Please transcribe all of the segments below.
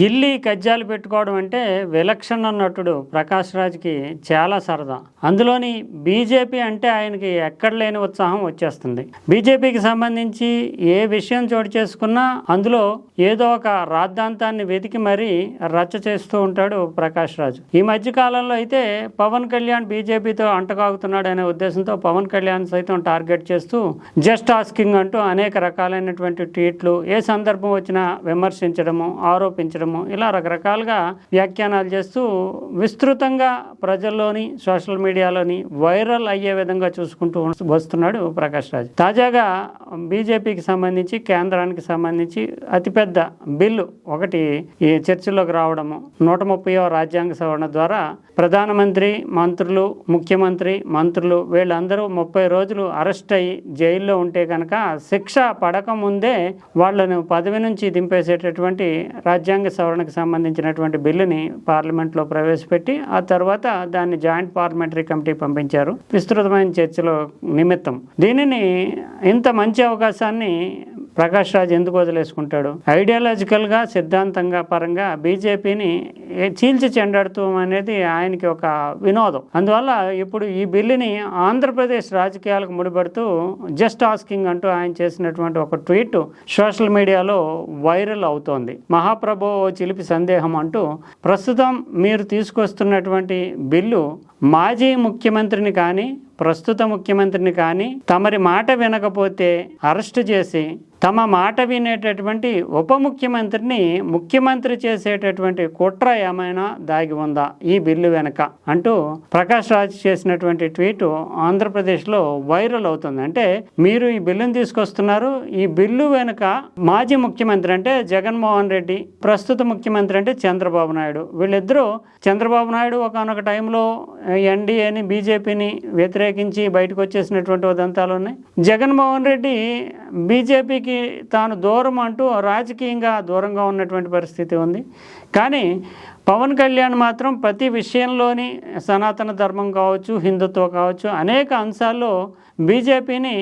గిల్లి కజ్జాలు పెట్టుకోవడం అంటే విలక్షణ నటుడు ప్రకాష్ రాజ్కి చాలా సరదా. అందులోని బీజేపీ అంటే ఆయనకి ఎక్కడ లేని ఉత్సాహం వచ్చేస్తుంది. బీజేపీకి సంబంధించి ఏ విషయం చోటు చేసుకున్నా అందులో ఏదో ఒక రాద్ధాంతాన్ని వెతికి మరీ రచ్చ చేస్తూ ఉంటాడు ప్రకాష్ రాజు. ఈ మధ్య కాలంలో అయితే పవన్ కళ్యాణ్ బీజేపీతో అంటకాగుతున్నాడు అనే ఉద్దేశంతో పవన్ కళ్యాణ్ సైతం టార్గెట్ చేస్తూ జస్ట్ ఆస్కింగ్ అంటూ అనేక రకాలైనటువంటి ట్వీట్లు ఏ సందర్భం వచ్చినా విమర్శించడము ఆరోపించడం చేయడము ఇలా రకరకాలుగా వ్యాఖ్యానాలు చేస్తూ విస్తృతంగా ప్రజల్లోని సోషల్ మీడియాలోని వైరల్ అయ్యే విధంగా చూసుకుంటూ వస్తున్నాడు ప్రకాష్ రాజ్. తాజాగా బీజేపీకి సంబంధించి కేంద్రానికి సంబంధించి అతిపెద్ద బిల్లు ఒకటి ఈ చర్చలోకి రావడము నూట ముప్పైవ రాజ్యాంగ సవరణ ద్వారా ప్రధానమంత్రి మంత్రులు ముఖ్యమంత్రి మంత్రులు వీళ్ళందరూ ముప్పై రోజులు అరెస్ట్ అయ్యి జైల్లో ఉంటే కనుక శిక్ష పడక ముందే వాళ్ళను పదవి నుంచి దింపేసేటటువంటి రాజ్యాంగ సవరణకు సంబంధించినటువంటి బిల్లుని పార్లమెంట్లో ప్రవేశపెట్టి ఆ తర్వాత దాన్ని జాయింట్ పార్లమెంటరీ కమిటీ పంపించారు. విస్తృతమైన చర్చలో నిమిత్తం. దీనిని ఇంత మంచి అవకాశాన్ని ప్రకాష్ రాజ్ ఎందుకు వదిలేసుకుంటాడు? ఐడియాలజికల్గా సిద్ధాంతంగా పరంగా బీజేపీని చీల్చి చెండాడుతూ అనేది ఆయనకి ఒక వినోదం. అందువల్ల ఇప్పుడు ఈ బిల్లుని ఆంధ్రప్రదేశ్ రాజకీయాలకు ముడిపడుతూ జస్ట్ ఆస్కింగ్ అంటూ ఆయన చేసినటువంటి ఒక ట్వీట్ సోషల్ మీడియాలో వైరల్ అవుతోంది. మహాప్రభు చిలిపి సందేహం అంటూ ప్రస్తుతం మీరు తీసుకొస్తున్నటువంటి బిల్లు మాజీ ముఖ్యమంత్రిని కానీ ప్రస్తుత ముఖ్యమంత్రిని కానీ తమరి మాట వినకపోతే అరెస్ట్ చేసి తమ మాట వినేటటువంటి ఉప ముఖ్యమంత్రిని ముఖ్యమంత్రి చేసేటటువంటి కుట్ర ఏమైనా దాగి ఉందా? ఈ బిల్లు వెనక అంటూ ప్రకాష్ రాజ్ చేసినటువంటి ట్వీట్ ఆంధ్రప్రదేశ్లో వైరల్ అవుతుంది. అంటే మీరు ఈ బిల్లును తీసుకొస్తున్నారు. ఈ బిల్లు వెనుక మాజీ ముఖ్యమంత్రి అంటే జగన్మోహన్ రెడ్డి ప్రస్తుత ముఖ్యమంత్రి అంటే చంద్రబాబు నాయుడు. వీళ్ళిద్దరూ చంద్రబాబు నాయుడు ఒకనొక టైంలో ఎన్డీఏని బీజేపీని వ్యతిరేకించి బయటకు వచ్చేసినటువంటి ఉదంతాలు ఉన్నాయి. జగన్మోహన్ రెడ్డి బీజేపీకి తాను దూరం అంటూ రాజకీయంగా దూరంగా ఉన్నటువంటి పరిస్థితి ఉంది. కానీ పవన్ కళ్యాణ్ మాత్రం ప్రతి విషయంలోని సనాతన ధర్మం కావచ్చు హిందుత్వం కావచ్చు అనేక అంశాల్లో బీజేపీని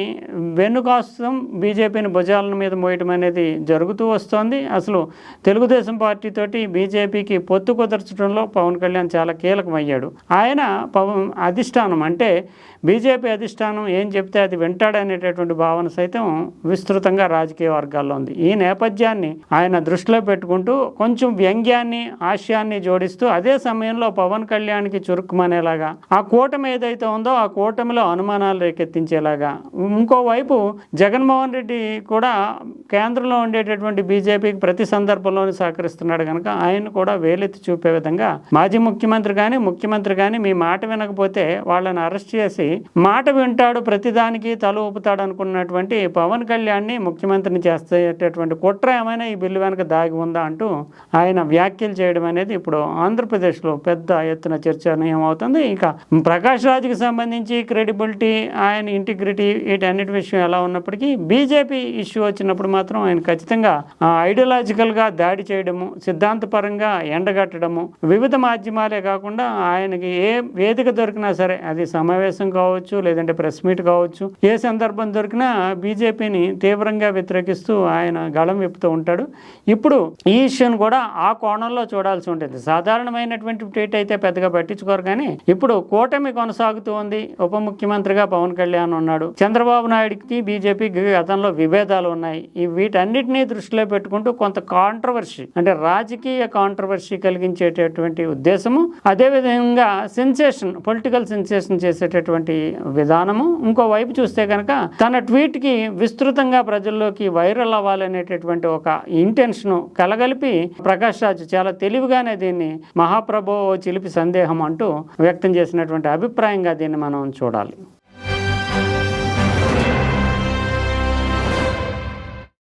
వెన్నుకాస్తం బీజేపీని భుజాల మీద మోయటం అనేది జరుగుతూ వస్తోంది. అసలు తెలుగుదేశం పార్టీతోటి బీజేపీకి పొత్తు కుదర్చడంలో పవన్ కళ్యాణ్ చాలా కీలకమయ్యాడు. ఆయన పవన్ అధిష్టానం అంటే బీజేపీ అధిష్టానం ఏం చెప్తే అది వింటాడనేటటువంటి భావన సైతం విస్తృతంగా రాజకీయ వర్గాల్లో ఉంది. ఈ నేపథ్యాన్ని ఆయన దృష్టిలో పెట్టుకుంటూ కొంచెం వ్యంగ్యాన్ని ఆశయాన్ని జోడిస్తూ అదే సమయంలో పవన్ కళ్యాణ్కి చురుకుమనేలాగా ఆ కూటమి ఏదైతే ఉందో ఆ కూటమిలో అనుమానాలు రేకెత్తించేలాగా. ఇంకోవైపు జగన్మోహన్ రెడ్డి కూడా కేంద్రంలో ఉండేటటువంటి బీజేపీకి ప్రతి సందర్భంలోనూ సహకరిస్తున్నాడు కనుక ఆయన కూడా వేలెత్తి చూపే విధంగా మాజీ ముఖ్యమంత్రి కానీ ముఖ్యమంత్రి కానీ మీ మాట వినకపోతే వాళ్ళని అరెస్ట్ చేసి మాట వింటాడు ప్రతిదానికి తల ఊపుతాడు అనుకున్నటువంటి పవన్ కళ్యాణ్ని ముఖ్యమంత్రిని చేసేటటువంటి కుట్ర ఏమైనా ఈ బిల్లు వెనక దాగి ఉందా అంటూ ఆయన వ్యాఖ్య వ్యాఖ్యలు చేయడం అనేది ఇప్పుడు ఆంధ్రప్రదేశ్లో పెద్ద ఎత్తున చర్చనీయం అవుతుంది ఇంకా ప్రకాష్ రాజ్కి సంబంధించి క్రెడిబిలిటీ ఆయన ఇంటిగ్రిటీ వీటన్నిటి విషయం ఎలా ఉన్నప్పటికీ బీజేపీ ఇష్యూ వచ్చినప్పుడు మాత్రం ఆయన ఖచ్చితంగా ఐడియలాజికల్గా దాడి చేయడము సిద్ధాంతపరంగా ఎండగట్టడము వివిధ మాధ్యమాలే కాకుండా ఆయనకి ఏ వేదిక దొరికినా సరే అది సమావేశం కావచ్చు లేదంటే ప్రెస్ మీట్ కావచ్చు ఏ సందర్భం దొరికినా బీజేపీని తీవ్రంగా వ్యతిరేకిస్తూ ఆయన గళం విప్పుతూ ఉంటాడు. ఇప్పుడు ఈ ఇష్యూని కూడా ఆ కోణంలో చూడాల్సి ఉంటుంది. సాధారణమైనటువంటి ట్వీట్ అయితే పెద్దగా పట్టించుకోరు కానీ ఇప్పుడు కూటమి కొనసాగుతూ ఉంది. ఉప ముఖ్యమంత్రిగా పవన్ కళ్యాణ్ ఉన్నాడు. చంద్రబాబు నాయుడికి బీజేపీకి గతంలో విభేదాలు ఉన్నాయి. ఈ వీటన్నిటినీ దృష్టిలో పెట్టుకుంటూ కొంత కాంట్రవర్సీ అంటే రాజకీయ కాంట్రవర్సీ కలిగించేటటువంటి ఉద్దేశము అదేవిధంగా సెన్సేషన్ పొలిటికల్ సెన్సేషన్ చేసేటటువంటి విధానము. ఇంకోవైపు చూస్తే కనుక తన ట్వీట్కి విస్తృతంగా ప్రజల్లోకి వైరల్ అవ్వాలనేటటువంటి ఒక ఇంటెన్షన్ కలగలిపి ప్రకాష్ రాజ్ చాలా తెలివిగానే దీన్ని మహాప్రభు చిలిపి సందేహం అంటూ వ్యక్తం చేసినటువంటి అభిప్రాయంగా దీన్ని మనం చూడాలి.